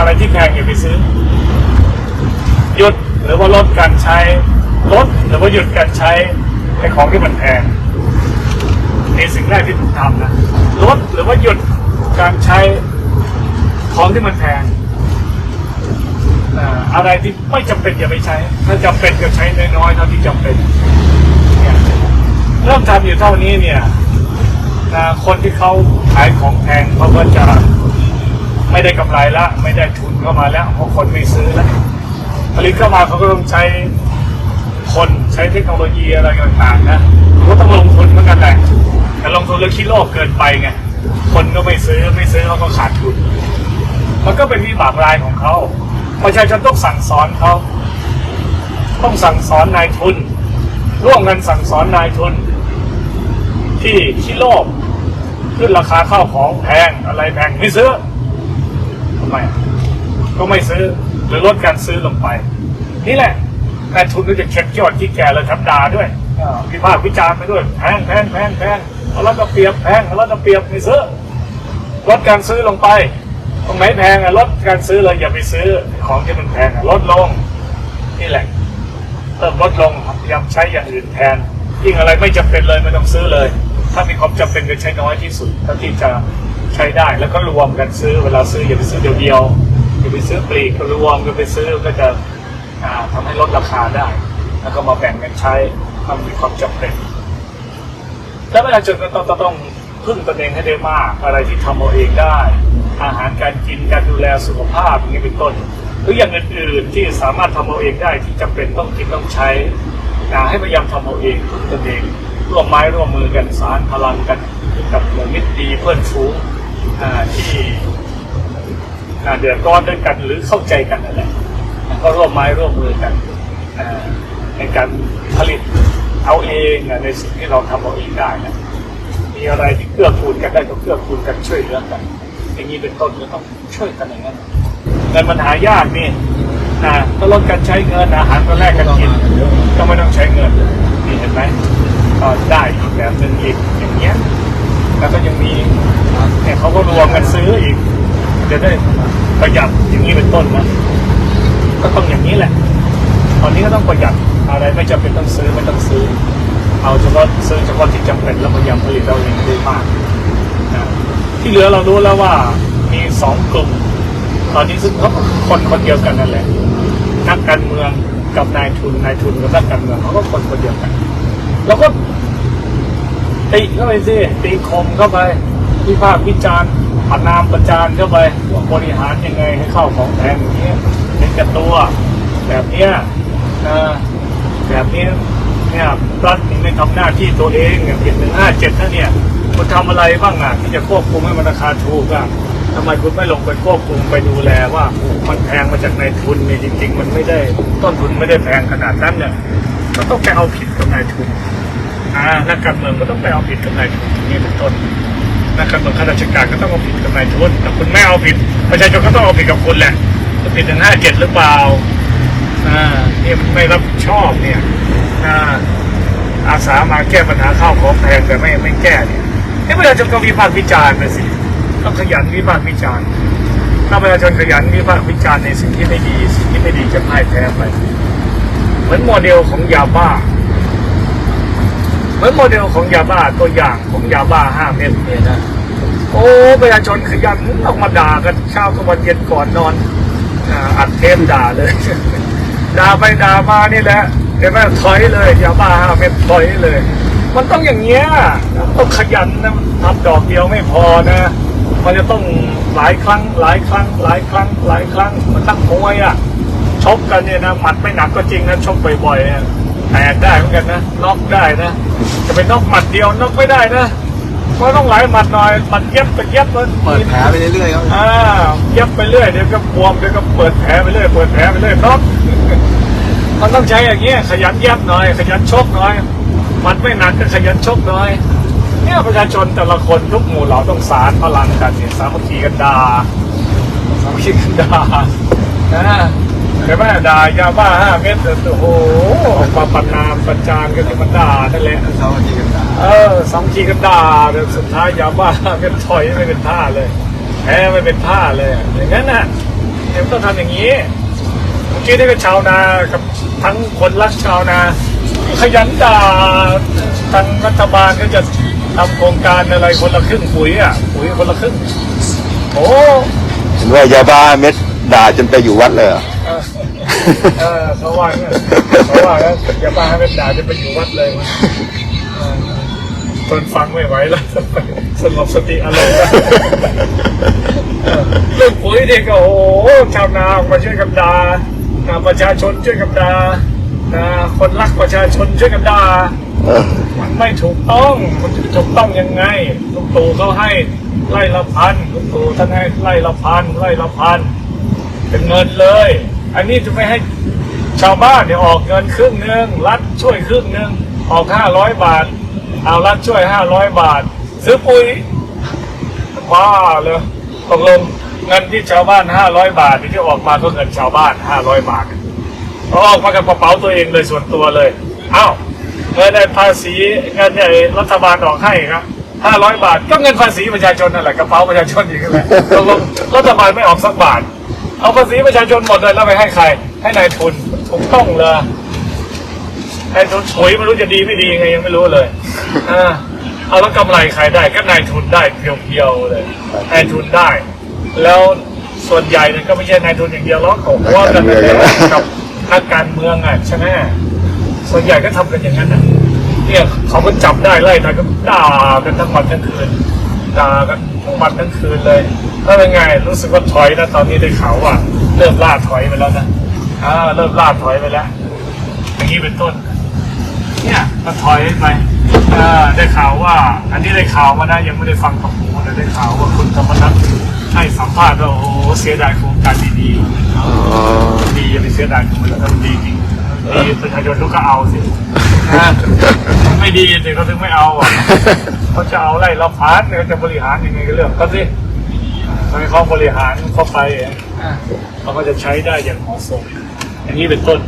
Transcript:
อะไรที่แพงอย่าไปซื้อ หยุดหรือว่าลดการใช้ลดหรือว่าหยุดการใช้ไอ้ของที่มันแพงนี่สิ่งแรกที่ผมทำนะลดหรือว่าหยุดการใช้ของที่มันแพงอะไรที่ไม่จำเป็นอย่าไปใช้ ถ้าจำเป็นก็ใช้น้อยๆเท่าที่จำเป็นเริ่มทำอยู่เท่านี้เนี่ยคนที่เขาขายของแพงเขาก็จะ ไม่ได้กำไรละไม่ได้ทุนเข้ามาแล้วเพราะคนไม่ซื้อแล้วผลิตเข้ามาเขาก็ต้องใช้คนใช้เทคโนโลยีอะไรต่างๆนะก็ต้องลงทุนเหมือนกันแหละแต่ลงทุนแล้วคิดโลกเกินไปไงคนก็ไม่ซื้อไม่ซื้อเขาก็ขาดทุน มันก็เป็นวิบากรายของเขาประชาชนต้องสั่งสอนเขาต้องสั่งสอนนายทุน ร่วมกันสั่งสอนนายทุน ที่คิดโลกขึ้นราคาข้าวของแพงอะไรแพงไม่ซื้อ ทำไมอะก็ไม่ซื้อหรือลดการซื้อลงไป นี่แหละนายทุนก็จะเช็คยอดที่แก่เลยทับดาด้วยอ่าวิพากษ์วิจารณ์ไปด้วยแพงแพงแพงแพงเอาแล้วก็เปรียบแพงเอาแล้วก็เปรียบไม่ซื้อลดการซื้อลงไปตรงไหนแพงอะลดการซื้อเลยอย่าไปซื้อของที่มันแพงอะลดลงนี่แหละเริ่มลดลงพยายามใช้อย่างอื่นแทนยิ่งอะไรไม่จำเป็นเลยไม่ต้องซื้อเลย ถ้ามีความจำเป็นก็ใช้น้อยที่สุดเท่าที่จะ ใช้ได้แล้วก็รวมกันซื้อเวลาซื้ออย่าไปซื้อเดียวๆอย่าไปซื้อปลีก็รวมกันไปซื้อก็จะอ่าทำให้ลดราคาได้ แล้วก็มาแบ่งกันใช้ถ้ามีความจำเป็น แล้วประชาชนก็ต้องต้องต้องพึ่งตนเองให้ได้มาก อะไรที่ทำเอาเองได้ อาหารการกินการดูแลสุขภาพอย่างนี้เป็นต้นหรืออย่างอื่นๆที่สามารถทำเอาเองได้ที่จำเป็นต้องกินต้องใช้นะให้พยายามทำเอาเองพึ่งตนเองร่วมไม้ร่วมมือกันสารพลังกันกับหมู่มิตรดีเพื่อนฝูง ที่เดือดร้อนด้วยกันหรือเข้าใจกันนั่นแหละก็ร่วมไม้ร่วมมือกันในการผลิตเอาเองในสิ่งที่เราทำเอาเองได้นะมีอะไรที่เกื้อกูลกันได้ก็เกื้อกูลกันช่วยเหลือกัน อย่างนี้เป็นต้นก็ต้องช่วยกันอย่างนั้นเงินมันหายากนี่นะก็ลดการใช้เงินอาหารก็แลกกันกินก็ไม่ต้องใช้เงินนี่เห็นไหมก็ได้อีกแบบหนึ่งอีกอย่างเงี้ย แล้วก็ยังมีเนี่ยเขาก็รวมกันซื้ออีก จะได้ประหยัดอย่างนี้เป็นต้นนะก็ต้องอย่างนี้แหละ ตอนนี้ก็ต้องประหยัดอะไรไม่จำเป็นต้องซื้อไม่ต้องซื้อ เอาเฉพาะซื้อเฉพาะที่จำเป็นแล้วพยายามผลิตเราเองได้มากนะที่เหลือเรารู้แล้วว่ามีสองกลุ่ม ตอนนี้ซึ่งเขาก็คนคนเดียวกันนั่นแหละนักการเมืองกับนายทุนนายทุนกับนักการเมืองเขาก็คนคนเดียวกันเราก็ ติเข้าไปสิตีคมเข้าไปวิพากษ์วิจารณ์ประนามประจานเข้าไปว่าบริหารยังไงให้เข้าของแพงอย่างเงี้เห็นกับตัวแบบเนี้ยนะแบบนี้เนี่ยรัฐนี่ไม่ทำหน้าที่ตัวเองอย่างเจ็ดหนึ่งห้าเจ็ดนั่นเนี่ยคุณทำอะไรบ้างอะที่จะควบคุมให้มันราคาถูกอะทำไมคุณไม่ลงไปควบคุมไปดูแลว่ามันแพงมาจากนายทุนเนี่ยจริง ๆ มันไม่ได้ต้นทุนไม่ได้แพงขนาดนั้นเนี่ยก็ต้องไปเอาผิดกับนายทุน อ่านักการเมืองก็ต้องไปเอาผิดกับนายทุนนี่เป็นต้นนักการเมืองข้าราชการก็ต้องเอาผิดกับนายทุนถ้าคุณไม่เอาผิดประชาชนก็ต้องเอาผิดกับคุณแหละจะผิดถึงห้าเจ็ดหรือเปล่าอ่านี่มันไม่รับผิดชอบเนี่ยอ่าอาสามาแก้ปัญหาข้าวของแพงแต่ไม่ไม่แก้เนี่ยนี่ประชาชนก็วิพากษ์วิจารณ์นะสิต้องขยันวิพากษ์วิจารณ์ถ้าประชาชนขยันวิพากษ์วิจารณ์ในสิ่งที่ไม่ดี สิ่งที่ไม่ดีจะพ่ายแพ้ไป เหมือนโมเดลของยาบ้า เหมือนโมเดลของยาบ้าตัวอย่างของยาบ้าห้าเม็ดเนี่ยนะโอ้ประชาชนขยันออกมาด่ากันเช้ากับวันเย็นก่อนนอนอัดเทมด่าเลยด่าไปด่ามานี่แหละเห็นไหมถอยเลยยาบ้าห้าเม็ดถอยเลย มันต้องอย่างเงี้ยต้องขยันนะทำดอกเดียวไม่พอนะ มันจะต้องหลายครั้ง หลายครั้ง หลายครั้ง หลายครั้งมันตั้งมวยอะชกกันเนี่ยนะหมัดไม่หนักก็จริงนะชกบ่อยๆ แตกได้เหมือนกันนะน็อกได้นะ จะไปน็อกหมัดเดียวน็อกไม่ได้นะมันต้องหลายหมัดหน่อยหมัดเย็บไปเย็บเลยเปิดแผลไปเรื่อยๆครับอ่าเย็บไปเรื่อยเดี๋ยวก็บวมเดี๋ยวก็เปิดแผลไปเรื่อยเปิดแผลไปเรื่อยน็อกมันต้องใช้อย่างเงี้ยขยันเย็บหน่อย ขยันชกหน่อยหมัดไม่หนักก็ขยันชกหน่อยเนี่ยประชาชนแต่ละคนทุกหมู่เหล่าต้องสารพลังกันเนี่ยสามัคคีกันดาสามัคคีกันดานะ เห็นไหมด่ายาบ้าห้าเม็ดโอ้โหออกมาประนามประจานกันที่มันด่านั่นแหละเขาจริงกันด่าเออสองทีกันด่าเดี๋ยวสุดท้ายยาบ้าเป็นถอยไม่เป็นท่าเลยแพ้ไม่เป็นท่าเลยอย่างนั้นน่ะเดี๋ยวต้องทำอย่างนี้เมื่อกี้นี่ก็ชาวนากับทั้งคนรักชาวนา ขยันด่าทางรัฐบาลก็จะทำโครงการอะไรคนละครึ่งปุ๋ยอะปุ๋ยคนละครึ่งโอ้เห็นว่ายาบ้าเม็ดด่าจนไปอยู่วัดเลยอเออ เออเขาว่าเนี่ยเขาว่าแล้วอย่าบ้าให้เป็นด่าจะไปอยู่วัดเลยมันเออทนฟังไม่ไหวแล้วสงบสติอารมณ์เรื่องปุ๋ยนี่ก็โอ้โหชาวนามาช่วยกันด่าประชาชนช่วยกันด่าคนรักประชาชนช่วยกันด่ามันไม่ถูกต้องมันจะถูกต้องยังไงลุงตู่เขาให้ไล่ละพันลุงตู่ท่านให้ไล่ละพันไล่ละพันเป็นเงินเลย อันนี้จะไม่ให้ชาวบ้านเนี่ยออกเงินครึ่งหนึ่งรัฐช่วยครึ่งหนึ่งออกห้าร้อยบาท เอารัฐช่วยห้าร้อยบาท ซื้อปุ๋ยบ้าเลยตกลงเงินที่ชาวบ้านห้าร้อยบาทที่ออกมาก็เงินชาวบ้านห้าร้อยบาทเอาออกมากับกระเป๋าตัวเองเลยส่วนตัวเลยเอ้าเงินในภาษีเงินใหญ่ยรัฐบาลออกให้ครับห้าร้อยบาทก็เงินภาษีประชาชนนั่นแหละกระเป๋าประชาชนอีกนั่นแหละตกลงรัฐบาลไม่ออกสักบาท เอาภาษีประชาชนหมดเลยแล้วไปให้ใคร ให้นายทุนถูกต้องเลยนายทุนถุยไม่รู้จะดีไม่ดีไงยังไม่รู้เลยอ่าเอาแล้วกำไรใครได้ก็นายทุนได้เพียวๆเลยนายทุนได้ แล้วส่วนใหญ่เนี่ยก็ไม่ใช่นายทุนอย่างเดียวหรอกเขาเพราะว่ากันไปแล้วกับนักการเมืองอะใช่ไหมส่วนใหญ่ก็ทำกันอย่างนั้นนะเนี่ยเขาก็จับได้ไล่แต่ก็ด่ากันทั้งวันทั้งคืนด่ากันทั้งวันทั้งคืนเลย แล้วเป็นไงรู้สึกว่าถอยนะตอนนี้ได้ข่าวว่าเริ่มล่าถอยไปแล้วนะอ่าเริ่มล่าถอยไปแล้ว อย่างนี้เป็นต้น เนี่ยก็ถอยไปอ่าได้ข่าวว่า อันนี้ได้ข่าวมานะยังไม่ได้ฟังกับหูแต่ได้ข่าวว่าคุณธรรมนัฐให้สัมภาษณ์ว่าโอ้โหเสียดายโครงการดีๆอ๋อดีอย่าไปเสียดายคุณแล้วมันดีจริงดีประชาชนทุกก็เอาสินะไม่ดีสิเขาถึงไม่เอาอะเขาจะเอาไล่เราพาร์ทเนี่ยเขาจะบริหารยังไงก็เรื่องเขาสิ ทำไมเขาบริหารเข้าไปอะเขาก็จะใช้ได้อย่างเหมาะสม อย่างนี้เป็นต้น